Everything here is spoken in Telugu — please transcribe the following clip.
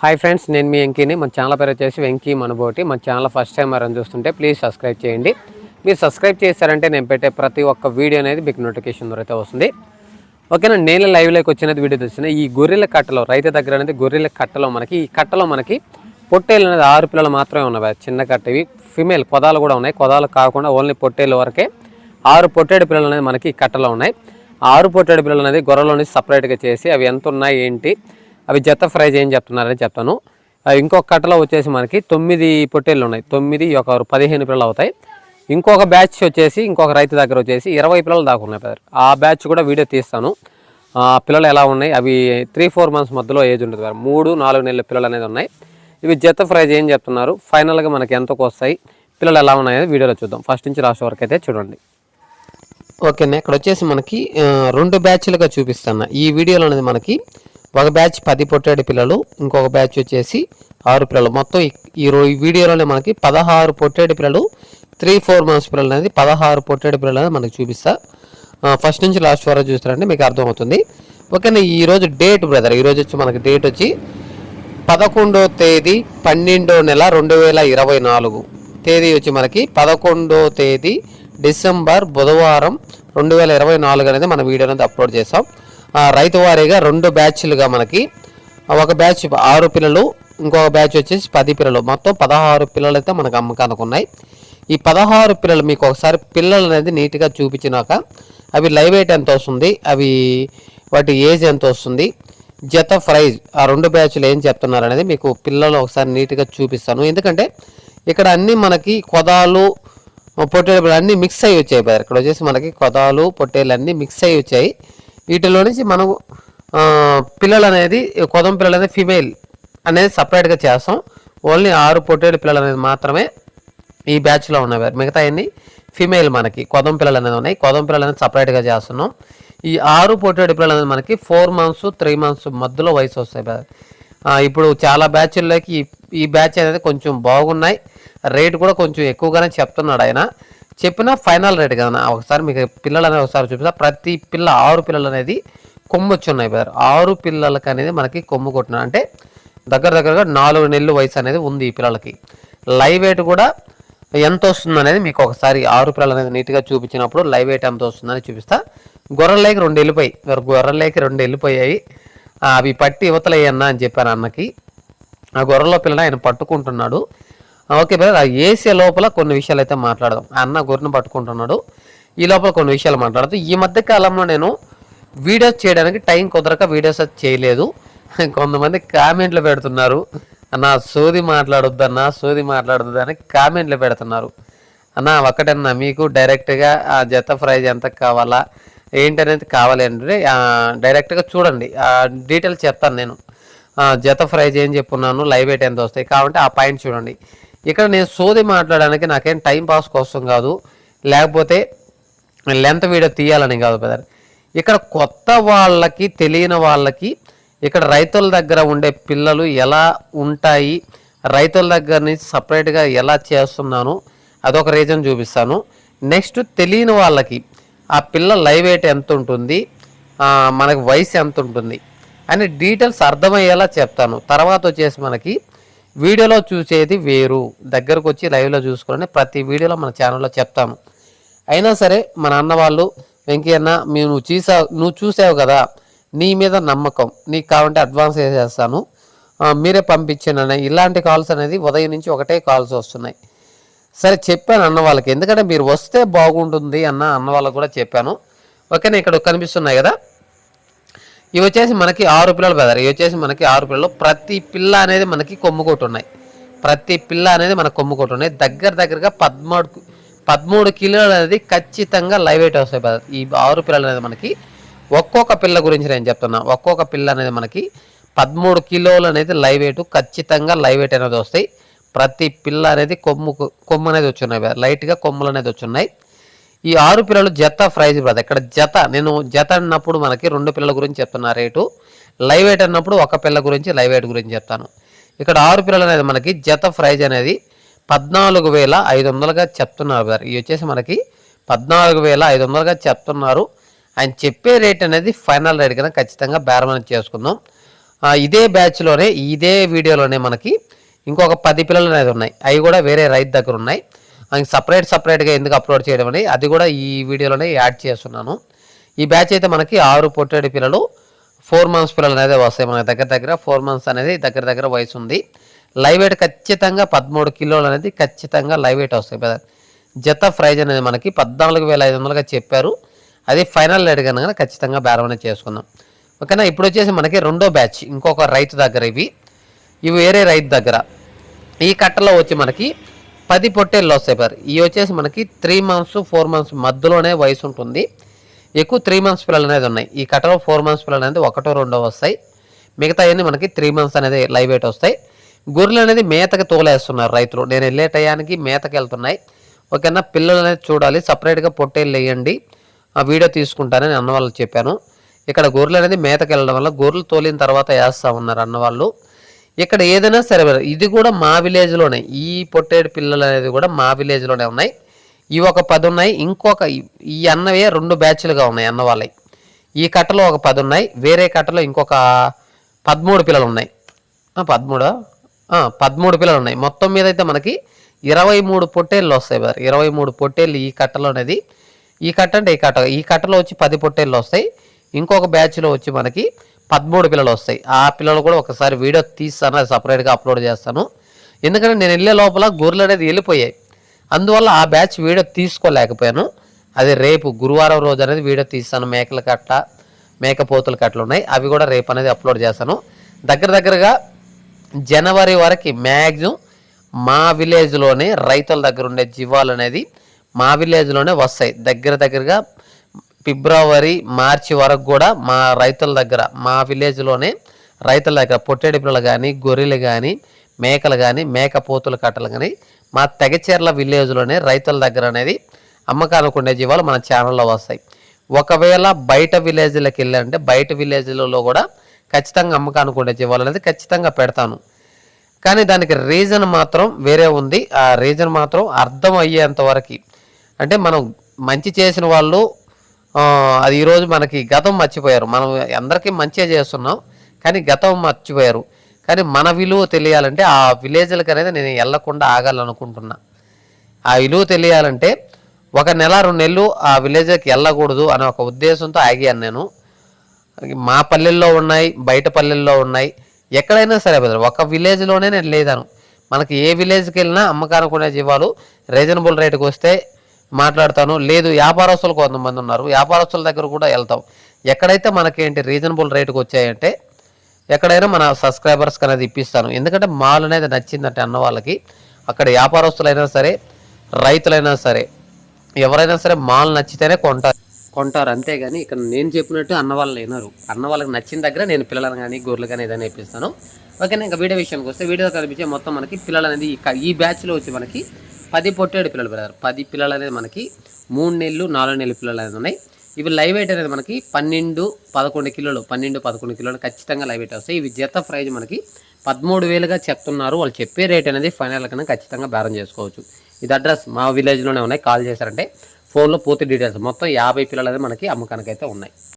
హాయ్ ఫ్రెండ్స్ నేను మీ వెంకీని. మన ఛానల్ పేరు వచ్చేసి వెంకీ మనబోటి. మన ఛానల్ ఫస్ట్ టైం ఎవరైనా చూస్తుంటే ప్లీజ్ సబ్స్క్రైబ్ చేయండి. మీరు సబ్స్క్రైబ్ చేశారంటే నేను పెట్టే ప్రతి ఒక్క వీడియో అనేది మీకు నోటిఫికేషన్ ద్వారా వస్తుంది. ఓకేనా నేను లైవ్లోకి వచ్చినది వీడియో తెలిసిన ఈ గొర్రెల కట్టలో రైతు దగ్గర అనేది గొర్రెల కట్టలో మనకి ఈ కట్టలో మనకి పొట్టేలు అనేది ఆరు పిల్లలు మాత్రమే ఉన్నాయి చిన్న కట్ట ఇవి ఫిమేల్ కొదాలు కూడా ఉన్నాయి. కొదాలు కాకుండా ఓన్లీ పొట్టేలు వరకే ఆరు పొట్టేడు పిల్లలు అనేది మనకి ఈ కట్టలో ఉన్నాయి. ఆరు పొట్టేడు పిల్లలు అనేది గొర్రెలో నుంచి సపరేట్గా చేసి అవి ఎంత ఉన్నాయి ఏంటి అవి జత ఫ్రై చేయని చెప్తున్నారని చెప్తాను ఇంకొక కట్టలో వచ్చేసి మనకి తొమ్మిది పొట్టేళ్ళు ఉన్నాయి. తొమ్మిది ఒక పదిహేను పిల్లలు అవుతాయి. ఇంకొక బ్యాచ్ వచ్చేసి ఇంకొక రైతు దగ్గర వచ్చేసి ఇరవై పిల్లలు దాకా ఉన్నాయి బ్రదర్. ఆ బ్యాచ్ కూడా వీడియో తీస్తాను. ఆ పిల్లలు ఎలా ఉన్నాయి? అవి త్రీ ఫోర్ మంత్స్ మధ్యలో ఏజ్ ఉంటుంది బ్రదర్. మూడు నాలుగు నెలల పిల్లలు అనేది ఉన్నాయి. ఇవి జత ఫ్రై చేయని చెప్తున్నారు. ఫైనల్గా మనకి ఎంతకు వస్తాయి? పిల్లలు ఎలా ఉన్నాయని వీడియోలో చూద్దాం. ఫస్ట్ నుంచి లాస్ట్ వరకు అయితే చూడండి. ఓకేనా ఇక్కడ వచ్చేసి మనకి రెండు బ్యాచ్లుగా చూపిస్తాను. ఈ వీడియోలో అనేది మనకి ఒక బ్యాచ్ పది పొట్టేడు పిల్లలు ఇంకొక బ్యాచ్ వచ్చేసి ఆరు పిల్లలు. మొత్తం ఈ- ఈ వీడియోలోనే మనకి పదహారు పొట్టేడు పిల్లలు త్రీ ఫోర్ మంత్స్ పిల్లలు అనేది పదహారు పొట్టేడు పిల్లలు అనేది మనకి చూపిస్తా. ఫస్ట్ నుంచి లాస్ట్ వరకు చూస్తారంటే మీకు అర్థమవుతుంది. ఓకేనా ఈరోజు డేట్ బ్రదర్ ఈ రోజు వచ్చి మనకి డేట్ వచ్చి పదకొండో తేదీ పన్నెండో నెల రెండు వేల ఇరవై నాలుగు. తేదీ వచ్చి మనకి పదకొండో తేదీ డిసెంబర్ బుధవారం రెండు వేల ఇరవై నాలుగు అనేది మన వీడియో అనేది అప్లోడ్ చేస్తాం. రైతు వారీగా రెండు బ్యాచ్లుగా మనకి ఒక బ్యాచ్ ఆరు పిల్లలు ఇంకొక బ్యాచ్ వచ్చేసి పది పిల్లలు. మొత్తం పదహారు పిల్లలు అయితే మనకు అమ్మకానికి ఉన్నాయి. ఈ పదహారు పిల్లలు మీకు ఒకసారి పిల్లలు అనేది నీట్గా చూపించినాక అవి లైవ్ వెయిట్ ఎంత వస్తుంది అవి వాటి ఏజ్ ఎంత వస్తుంది జత ప్రైజ్ ఆ రెండు బ్యాచ్లు ఏం చెప్తున్నారు అనేది మీకు పిల్లలు ఒకసారి నీట్గా చూపిస్తాను. ఎందుకంటే ఇక్కడ అన్ని మనకి కొదాలు పొట్టేలు అన్నీ మిక్స్ అయ్యి వచ్చాయి. ఇక్కడ వచ్చేసి మనకి కొదాలు పొట్టేలు అన్నీ మిక్స్ అయ్యి వచ్చాయి. వీటిలో నుంచి మనం పిల్లలు అనేది కొదం పిల్లలు అనేది ఫిమేల్ అనేది సపరేట్గా చేస్తాం. ఓన్లీ ఆరు పొట్టేడు పిల్లలు అనేది మాత్రమే ఈ బ్యాచ్లో ఉన్నవారు మిగతా అన్ని ఫిమేల్ మనకి. కొదం పిల్లలు అనేది ఉన్నాయి. కొదం పిల్లలు అనేది సపరేట్గా చేస్తున్నాం. ఈ ఆరు పొట్టేడు పిల్లలు అనేది మనకి ఫోర్ మంత్స్ త్రీ మంత్స్ మధ్యలో వయసు వస్తాయి ఇప్పుడు చాలా బ్యాచ్ల్లోకి ఈ ఈ బ్యాచ్ అనేది కొంచెం బాగున్నాయి. రేట్ కూడా కొంచెం ఎక్కువగానే చెప్తున్నాడు ఆయన. చెప్పిన ఫైనల్ రేట్ కదా ఒకసారి మీకు పిల్లలు అనేది ఒకసారి చూపిస్తా. ప్రతి పిల్ల ఆరు పిల్లలు అనేది కొమ్ము వచ్చి ఉన్నాయి బ్రదర్. ఆరు పిల్లలకి అనేది మనకి కొమ్ము కొట్టిన అంటే దగ్గర దగ్గరగా నాలుగు నెలలు వయసు అనేది ఉంది ఈ పిల్లలకి. లైవ్ వెయిట్ కూడా ఎంత వస్తుంది అనేది మీకు ఒకసారి ఆరు పిల్లలు అనేది నీట్గా చూపించినప్పుడు లైవ్ వెయిట్ ఎంత వస్తుందని చూపిస్తా. గొర్రెలకి రెండు వెళ్ళిపోయి గొర్రెలకి రెండు వెళ్ళిపోయాయి. అవి పట్టి ఇవతలయ్యన్న అని చెప్పాను అన్నకి. ఆ గొర్రెలో పిల్లని ఆయన పట్టుకుంటున్నాడు. ఓకే బ్రదర్ ఆ ఏసీ లోపల కొన్ని విషయాలు అయితే మాట్లాడదాం. అన్న గొర్రెను పట్టుకుంటున్నాడు. ఈ లోపల కొన్ని విషయాలు మాట్లాడుతూ ఈ మధ్య కాలంలో నేను వీడియోస్ చేయడానికి టైం కుదరక వీడియోస్ అది చేయలేదు. కొంతమంది కామెంట్లు పెడుతున్నారు. అన్న సోది మాట్లాడొద్దన్నా సోది మాట్లాడొద్దు అని కామెంట్లు పెడుతున్నారు. అన్న ఒక్కటన్నా మీకు డైరెక్ట్గా ఆ జత ప్రైజ్ ఎంత కావాలా ఏంటనేది కావాలి అంటే డైరెక్ట్గా చూడండి. ఆ డీటెయిల్స్ చెప్తాను నేను. ఆ, జత ప్రైజ్ ఏం చెప్పున్నాను లైవ్ ఎయిట్ ఎంత వస్తాయి కాబట్టి ఆ పాయింట్ చూడండి. ఇక్కడ నేను సోది మాట్లాడడానికి నాకేం టైం పాస్ కోసం కాదు. లేకపోతే లెంత్ వీడియో తీయాలని కాదు బ్రదర్. ఇక్కడ కొత్త వాళ్ళకి తెలియని వాళ్ళకి ఇక్కడ రైతుల దగ్గర ఉండే పిల్లలు ఎలా ఉంటాయి రైతుల దగ్గర నుంచి సపరేట్గా ఎలా చేస్తున్నాను అదొక రీజన్ చూపిస్తాను. నెక్స్ట్ తెలియని వాళ్ళకి ఆ పిల్ల లైవ్ వెయిట్ ఎంత ఉంటుంది మనకి వయసు ఎంత ఉంటుంది అని డీటెయిల్స్ అర్థమయ్యేలా చెప్తాను. తర్వాత వచ్చేసి మనకి వీడియోలో చూసేది వేరు. దగ్గరకు వచ్చి లైవ్లో చూసుకోవాలని ప్రతి వీడియోలో మన ఛానల్లో చెప్తాము. అయినా సరే మన అన్న వాళ్ళు వెంకయ్యన్న మేము నువ్వు నువ్వు చూసావు కదా నీ మీద నమ్మకం. నీకు కావాలంటే అడ్వాన్స్ వేసేస్తాను. మీరే పంపించాను ఇలాంటి కాల్స్ అనేది ఉదయం నుంచి ఒకటే కాల్స్ వస్తున్నాయి. సరే చెప్పాను అన్న వాళ్ళకి. ఎందుకంటే మీరు వస్తే బాగుంటుంది అన్న అన్న వాళ్ళకి కూడా చెప్పాను. ఓకేనా? ఇక్కడ కనిపిస్తున్నాయి కదా? ఇవి వచ్చేసి మనకి ఆరు పిల్లలు బెదర్ ఇవి వచ్చేసి మనకి ఆరు పిల్లలు. ప్రతి పిల్ల అనేది మనకి కొమ్ముకోటి ఉన్నాయి. ప్రతి పిల్ల అనేది మనకు కొమ్ముకోటి ఉన్నాయి. దగ్గర దగ్గరగా పదమూడు పదమూడు కిలోలు అనేది ఖచ్చితంగా లైవ్ వెయిట్ వస్తాయి బ్రదర్. ఈ ఆరు పిల్లలు అనేది మనకి ఒక్కొక్క పిల్ల గురించి నేను చెప్తున్నా. ఒక్కొక్క పిల్ల అనేది మనకి పదమూడు కిలోలు అనేది లైవ్ వెయిట్ ఖచ్చితంగా లైవ్ వెయిట్ అనేది వస్తాయి. ప్రతి పిల్ల అనేది కొమ్ము కొమ్ము అనేది వచ్చున్నాయి లైట్గా కొమ్ములు అనేది వచ్చున్నాయి. ఈ ఆరు పిల్లలు జత ప్రైజ్ బ్రదర్. ఇక్కడ జత నేను జత అన్నప్పుడు మనకి రెండు పిల్లల గురించి చెప్తున్నా రేటు. లైవ్ వెయిట్ అన్నప్పుడు ఒక పిల్ల గురించి లైవ్ వెయిట్ గురించి చెప్తాను. ఇక్కడ ఆరు పిల్లలు అనేది మనకి జత ప్రైజ్ అనేది పద్నాలుగు వేల ఐదు వందలుగా చెప్తున్నారు బ్రదర్. ఇవి వచ్చేసి మనకి పద్నాలుగు వేల ఐదు వందలుగా చెప్తున్నారు. ఆయన చెప్పే రేట్ అనేది ఫైనల్ రేట్ కన్నా ఖచ్చితంగా బేరం చేసుకుందాం. ఇదే బ్యాచ్లోనే ఇదే వీడియోలోనే మనకి ఇంకొక పది పిల్లలు అనేది ఉన్నాయి. అవి కూడా వేరే రైతు దగ్గర ఉన్నాయి. సపరేట్ సపరేట్గా ఎందుకు అప్లోడ్ చేయడం అని అది కూడా ఈ వీడియోలోనే యాడ్ చేస్తున్నాను. ఈ బ్యాచ్ అయితే మనకి ఆరు పొట్టేడు పిల్లలు ఫోర్ మంత్స్ పిల్లలు అనేది వస్తాయి మన దగ్గర దగ్గర. ఫోర్ మంత్స్ అనేది దగ్గర దగ్గర వయసు ఉంది. లైవ్ వెయిట్ ఖచ్చితంగా పదమూడు కిలోలు అనేది ఖచ్చితంగా లైవ్ వెయిట్ వస్తాయి బ్రదర్. జత ప్రైజ్ అనేది మనకి పద్నాలుగు వేల ఐదు వందలుగా చెప్పారు. అది ఫైనల్ రేట్ కనుక ఖచ్చితంగా బేరం చేసుకుందాం. ఓకేనా? ఇప్పుడు వచ్చేసి మనకి రెండో బ్యాచ్ ఇంకొక రైతు దగ్గర ఇవి. ఇవి వేరే రైతు దగ్గర. ఈ కట్టలో వచ్చి మనకి పది పొట్టేళ్ళు వస్తాయి సార్ ఇవి వచ్చేసి మనకి త్రీ మంత్స్ ఫోర్ మంత్స్ మధ్యలోనే వయసు ఉంటుంది. ఎక్కువ త్రీ మంత్స్ పిల్లలు అనేది ఉన్నాయి. ఈ కట్టలో ఫోర్ మంత్స్ పిల్లలు అనేది ఒకటో రెండో వస్తాయి. మిగతా అన్ని మనకి త్రీ మంత్స్ అనేది లైవ్ ఎయిట్ వస్తాయి. గొర్రెలు అనేది మేతకి తోలేస్తున్నారు రైతులు. నేను వెళ్ళే టయానికి మేతకి వెళ్తున్నాయి. ఓకేనా? పిల్లలు అనేది చూడాలి. సపరేట్గా పొట్టేళ్ళు వేయండి. ఆ వీడియో తీసుకుంటానని అన్న వాళ్ళు చెప్పాను. ఇక్కడ గొర్రెలు అనేది మేతకి వెళ్ళడం వల్ల గొర్రెలు తోలిన తర్వాత వేస్తా ఉన్నారు అన్నవాళ్ళు. ఇక్కడ ఏదైనా సరే ఇది కూడా మా విలేజ్లోనే. ఈ పొట్టేడు పిల్లలు అనేది కూడా మా విలేజ్లోనే ఉన్నాయి. ఇవి ఒక పది ఉన్నాయి. ఇంకొక ఈ అన్నవే రెండు బ్యాచ్లుగా ఉన్నాయి అన్న వాళ్ళవి ఈ కట్టలో ఒక పది ఉన్నాయి. వేరే కట్టలో ఇంకొక పదమూడు పిల్లలు ఉన్నాయి. పదమూడు? పదమూడు పిల్లలు ఉన్నాయి. మొత్తం మీద అయితే మనకి ఇరవై మూడు పొట్టేళ్ళు వస్తాయి మరి. ఇరవై మూడు పొట్టేళ్ళు ఈ కట్టలో అనేది. ఈ కట్ట అంటే ఈ కట్ట ఈ కట్టలో వచ్చి పది పొట్టేళ్ళు వస్తాయి. ఇంకొక బ్యాచ్లో వచ్చి మనకి పదమూడు పిల్లలు వస్తాయి. ఆ పిల్లలు కూడా ఒకసారి వీడియో తీస్తాను అది సపరేట్గా అప్లోడ్ చేస్తాను. ఎందుకంటే నేను వెళ్ళే లోపల గొర్రెలు అనేది వెళ్ళిపోయాయి. అందువల్ల ఆ బ్యాచ్ వీడియో తీసుకోలేకపోయాను. అది రేపు గురువారం రోజు అనేది వీడియో తీస్తాను. మేకల కట్ట మేకపోతుల కట్టలు ఉన్నాయి. అవి కూడా రేపు అనేది అప్లోడ్ చేస్తాను. దగ్గర దగ్గరగా జనవరి వరకు మ్యాక్సిమం మా విలేజ్లోనే రైతుల దగ్గర ఉండే జీవాలు అనేది మా విలేజ్లోనే వస్తాయి. దగ్గర దగ్గరగా ఫిబ్రవరి మార్చి వరకు కూడా మా రైతుల దగ్గర మా విలేజ్లోనే రైతుల దగ్గర పొట్టేడి పిల్లలు కానీ గొర్రెలు కానీ మేకలు కానీ మేకపోతుల కట్టలు కానీ మా తెగచేర్ల విలేజ్లోనే రైతుల దగ్గర అనేది అమ్మకానికి ఉండే జీవాలు మన ఛానల్లో వస్తాయి. ఒకవేళ బయట విలేజ్లకు వెళ్ళాలంటే బయట విలేజ్లలో కూడా ఖచ్చితంగా అమ్మకానికి ఉండే జీవాలు అనేది ఖచ్చితంగా పెడతాను. కానీ దానికి రీజన్ మాత్రం వేరే ఉంది. ఆ రీజన్ మాత్రం అర్థం అయ్యేంత వరకు అంటే మనం మంచి చేసిన వాళ్ళు అది ఈరోజు మనకి గతం మర్చిపోయారు. మనం అందరికీ మంచిగా చేస్తున్నాం కానీ గతం మర్చిపోయారు. కానీ మన విలువ తెలియాలంటే ఆ విలేజ్లకు అనేది నేను వెళ్ళకుండా ఆగాలనుకుంటున్నా. ఆ విలువ తెలియాలంటే ఒక నెల రెండు నెలలు ఆ విలేజ్కి వెళ్ళకూడదు అనే ఒక ఉద్దేశంతో ఆగాను నేను. మా పల్లెల్లో ఉన్నాయి బయట పల్లెల్లో ఉన్నాయి. ఎక్కడైనా సరే బ్రదర్ ఒక విలేజ్లోనే నేను లేదాను. మనకి ఏ విలేజ్కి వెళ్ళినా అమ్మకానుకునే జీవాలు రీజనబుల్ రేటుకి వస్తే మాట్లాడతాను. లేదు వ్యాపారస్తులు కొంతమంది ఉన్నారు. వ్యాపారస్తుల దగ్గర కూడా వెళ్తాం. ఎక్కడైతే మనకేంటి రీజనబుల్ రేటుకి వచ్చాయంటే ఎక్కడైనా మన సబ్స్క్రైబర్స్కి అనేది ఇప్పిస్తాను. ఎందుకంటే మాల్ అనేది నచ్చిందంటే అన్న వాళ్ళకి అక్కడ వ్యాపారస్తులైనా సరే రైతులైనా సరే ఎవరైనా సరే మాల్ నచ్చితేనే కొంటారు. కొంటారు అంతేగాని ఇక్కడ నేను చెప్పినట్టు అన్న వాళ్ళు వినరు. అన్న వాళ్ళకి నచ్చిన దగ్గర నేను పిల్లలను కానీ గొర్రెలు కానీ ఏదైనా ఇప్పిస్తాను. ఓకేనా? ఇంకా వీడియో విషయానికి వస్తే వీడియో కనిపించే మొత్తం మనకి పిల్లలు అనేది ఈ బ్యాచ్లో వచ్చి మనకి పది పొట్టేడు పిల్లలు బ్రదర్. పది పిల్లలు అనేది మనకి మూడు నెలలు నాలుగు నెలలు పిల్లలు అనేది ఉన్నాయి. ఇవి లైవ్ వెయిట్ అనేది మనకి పన్నెండు పదకొండు కిలోలు పన్నెండు పదకొండు కిలోలు ఖచ్చితంగా లైవ్ వెయిట్ వస్తాయి. ఇవి జత ప్రైజ్ మనకి పదమూడు వేలుగా చెప్తున్నారు. వాళ్ళు చెప్పే రేట్ అనేది ఫైనల్ కన్నా ఖచ్చితంగా బేరం చేసుకోవచ్చు. ఇది అడ్రస్ మా విలేజ్లోనే ఉన్నాయి. కాల్ చేశారంటే ఫోన్లో పూర్తి డీటెయిల్స్. మొత్తం యాభై పిల్లలు అనేది మనకి అమ్మకానికి అయితే ఉన్నాయి.